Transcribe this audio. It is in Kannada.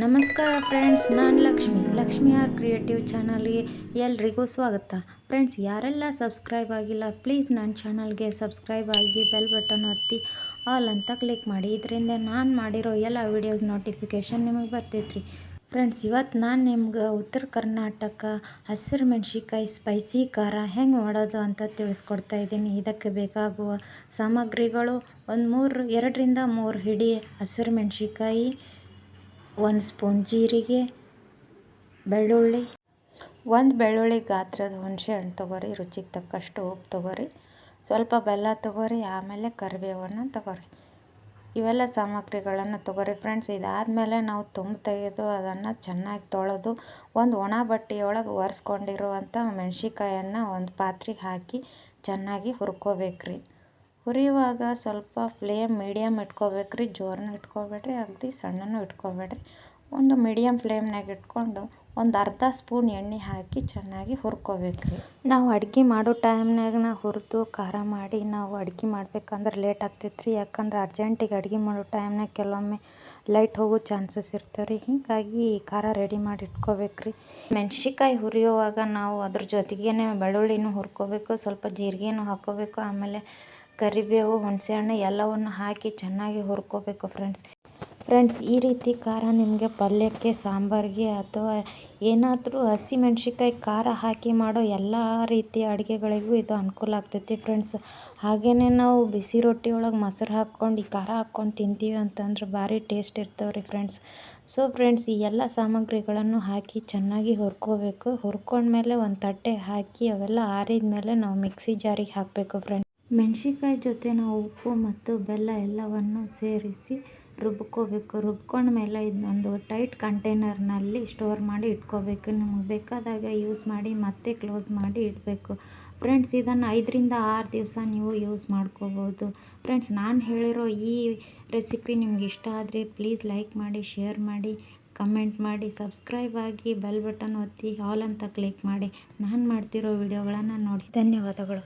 ನಮಸ್ಕಾರ ಫ್ರೆಂಡ್ಸ್, ನಾನು ಲಕ್ಷ್ಮಿ. ಲಕ್ಷ್ಮಿ ಆರ್ ಕ್ರಿಯೇಟಿವ್ ಚಾನಲ್ಗೆ ಎಲ್ರಿಗೂ ಸ್ವಾಗತ. ಫ್ರೆಂಡ್ಸ್, ಯಾರೆಲ್ಲ ಸಬ್ಸ್ಕ್ರೈಬ್ ಆಗಿಲ್ಲ, ಪ್ಲೀಸ್ ನನ್ನ ಚಾನಲ್ಗೆ ಸಬ್ಸ್ಕ್ರೈಬ್ ಆಗಿ ಬೆಲ್ ಬಟನ್ ಒತ್ತಿ, ಆಲ್ ಅಂತ ಕ್ಲಿಕ್ ಮಾಡಿ. ಇದರಿಂದ ನಾನು ಮಾಡಿರೋ ಎಲ್ಲ ವೀಡಿಯೋಸ್ ನೋಟಿಫಿಕೇಷನ್ ನಿಮಗೆ ಬರ್ತೈತ್ರಿ. ಫ್ರೆಂಡ್ಸ್ ಇವತ್ತು ನಾನು ನಿಮ್ಗೆ ಉತ್ತರ ಕರ್ನಾಟಕ, ಹಸಿರು ಮೆಣಸಿಕಾಯಿ ಸ್ಪೈಸಿ ಖಾರ ಹೆಂಗೆ ಮಾಡೋದು ಅಂತ ತಿಳಿಸ್ಕೊಡ್ತಾ ಇದ್ದೀನಿ. ಇದಕ್ಕೆ ಬೇಕಾಗುವ ಸಾಮಗ್ರಿಗಳು ಒಂದು ಮೂರು, ಎರಡರಿಂದ ಮೂರು ಹಿಡಿ ಹಸಿರು ಮೆಣ್ಸಿಕಾಯಿ ಒಂದು ಸ್ಪೂನ್ ಜೀರಿಗೆ, ಬೆಳ್ಳುಳ್ಳಿ. ಒಂದು ಬೆಳ್ಳುಳ್ಳಿ ಗಾತ್ರದ ಹುಣಸೆ ಹಣ್ಣು ತೊಗೊರಿ, ರುಚಿಗೆ ತಕ್ಕಷ್ಟು ಉಪ್ಪು ತೊಗೊರಿ. ಸ್ವಲ್ಪ ಬೆಲ್ಲ ತೊಗೊರಿ, ಆಮೇಲೆ ಕರಿಬೇವನ್ನು ತೊಗೊರಿ. ಇವೆಲ್ಲ ಸಾಮಗ್ರಿಗಳನ್ನು ತೊಗೊರಿ ಫ್ರೆಂಡ್ಸ್. ಇದಾದಮೇಲೆ ನಾವು ತುಂಬ ತೆಗೆದು ಅದನ್ನು ಚೆನ್ನಾಗಿ ತೊಳೆದು ಒಂದು ಒಣ ಬಟ್ಟೆಯೊಳಗೆ ಒರೆಸ್ಕೊಂಡಿರುವಂಥ ಮೆಣ್ಸಿಕಾಯನ್ನು ಒಂದು ಪಾತ್ರೆಗೆ ಹಾಕಿ ಚೆನ್ನಾಗಿ ಹುರ್ಕೋಬೇಕ್ರಿ. ಹುರಿಯುವಾಗ ಸ್ವಲ್ಪ ಫ್ಲೇಮ್ ಮೀಡಿಯಮ್ ಇಟ್ಕೋಬೇಕ್ರಿ ಜೋರನ್ನು ಇಟ್ಕೋಬೇಡ್ರಿ, ಅಗದಿ ಸಣ್ಣನೂ ಇಟ್ಕೋಬೇಡ್ರಿ. ಒಂದು ಮೀಡಿಯಮ್ ಫ್ಲೇಮ್ನಾಗ ಇಟ್ಕೊಂಡು ಒಂದು ಅರ್ಧ ಸ್ಪೂನ್ ಎಣ್ಣೆ ಹಾಕಿ ಚೆನ್ನಾಗಿ ಹುರ್ಕೋಬೇಕ್ರಿ. ನಾವು ಅಡುಗೆ ಮಾಡೋ ಟೈಮ್ನಾಗ ನಾವು ಹುರಿದು ಖಾರ ಮಾಡಿ ನಾವು ಅಡುಗೆ ಮಾಡ್ಬೇಕಂದ್ರೆ ಲೇಟ್ ಆಗ್ತೈತ್ರಿ, ಯಾಕಂದ್ರೆ ಅರ್ಜೆಂಟಿಗೆ ಅಡುಗೆ ಮಾಡೋ ಟೈಮ್ನಾಗ ಕೆಲವೊಮ್ಮೆ ಲೈಟ್ ಹೋಗೋ ಚಾನ್ಸಸ್ ಇರ್ತವೆ ರೀ ಹೀಗಾಗಿ ಖಾರ ರೆಡಿ ಮಾಡಿ ಇಟ್ಕೋಬೇಕ್ರಿ. ಮೆಣ್ಸಿನ್ಕಾಯಿ ಹುರಿಯುವಾಗ ನಾವು ಅದ್ರ ಜೊತೆಗೇನೆ ಬೆಳ್ಳುಳ್ಳಿನೂ ಹುರ್ಕೋಬೇಕು, ಸ್ವಲ್ಪ ಜೀರಿಗೆನೂ ಹಾಕ್ಕೋಬೇಕು ಆಮೇಲೆ ಕರಿಬೇವು, ಹುಣಸೆಹಣ್ಣು ಎಲ್ಲವನ್ನು ಹಾಕಿ ಚೆನ್ನಾಗಿ ಹುರ್ಕೋಬೇಕು ಫ್ರೆಂಡ್ಸ್ ಫ್ರೆಂಡ್ಸ್ ಈ ರೀತಿ ಖಾರ ನಿಮಗೆ ಪಲ್ಯಕ್ಕೆ, ಸಾಂಬಾರಿಗೆ ಅಥವಾ ಏನಾದರೂ ಹಸಿಮೆಣ್ಸಿನ್ಕಾಯಿ ಖಾರ ಹಾಕಿ ಮಾಡೋ ಎಲ್ಲ ರೀತಿಯ ಅಡುಗೆಗಳಿಗೂ ಇದು ಅನುಕೂಲ ಆಗ್ತೈತಿ ಫ್ರೆಂಡ್ಸ್ ಹಾಗೆಯೇ ನಾವು ಬಿಸಿ ರೊಟ್ಟಿ ಒಳಗೆ ಮೊಸರು ಹಾಕ್ಕೊಂಡು, ಈ ಖಾರ ಹಾಕ್ಕೊಂಡು ತಿಂತೀವಿ ಅಂತಂದ್ರೆ ಭಾರಿ ಟೇಸ್ಟ್ ಇರ್ತಾವೆ ರೀ ಫ್ರೆಂಡ್ಸ್ ಸೊ ಫ್ರೆಂಡ್ಸ್ ಈ ಎಲ್ಲ ಸಾಮಗ್ರಿಗಳನ್ನು ಹಾಕಿ ಚೆನ್ನಾಗಿ ಹುರ್ಕೋಬೇಕು. ಹುರ್ಕೊಂಡ್ಮೇಲೆ ಒಂದು ತಟ್ಟೆಗೆ ಹಾಕಿ ಅವೆಲ್ಲ ಆರಿದ ಮೇಲೆ ನಾವು ಮಿಕ್ಸಿ ಜಾರಿಗೆ ಹಾಕಬೇಕು ಫ್ರೆಂಡ್ಸ್ ಮೆಣ್ಸಿನ್ಕಾಯಿ ಜೊತೆ ನಾವು ಉಪ್ಪು ಮತ್ತು ಬೆಲ್ಲ ಎಲ್ಲವನ್ನು ಸೇರಿಸಿ ರುಬ್ಕೋಬೇಕು. ರುಬ್ಕೊಂಡ್ಮೇಲೆ ಇದನ್ನೊಂದು ಟೈಟ್ ಕಂಟೈನರ್ನಲ್ಲಿ ಸ್ಟೋರ್ ಮಾಡಿ ಇಟ್ಕೋಬೇಕು. ನಿಮಗೆ ಬೇಕಾದಾಗ ಯೂಸ್ ಮಾಡಿ ಮತ್ತೆ ಕ್ಲೋಸ್ ಮಾಡಿ ಇಡಬೇಕು. ಫ್ರೆಂಡ್ಸ್, ಇದನ್ನು ಐದರಿಂದ ಆರು ದಿವಸ ನೀವು ಯೂಸ್ ಮಾಡ್ಕೋಬೋದು. ಫ್ರೆಂಡ್ಸ್, ನಾನು ಹೇಳಿರೋ ಈ ರೆಸಿಪಿ ನಿಮ್ಗೆ ಇಷ್ಟ ಆದರೆ ಪ್ಲೀಸ್ ಲೈಕ್ ಮಾಡಿ, ಶೇರ್ ಮಾಡಿ, ಕಮೆಂಟ್ ಮಾಡಿ, ಸಬ್ಸ್ಕ್ರೈಬ್ ಆಗಿ ಬೆಲ್ ಬಟನ್ ಒತ್ತಿ, ಆಲ್ ಅಂತ ಕ್ಲಿಕ್ ಮಾಡಿ. ನಾನು ಮಾಡ್ತಿರೋ ವಿಡಿಯೋಗಳನ್ನು ನೋಡಿ. ಧನ್ಯವಾದಗಳು.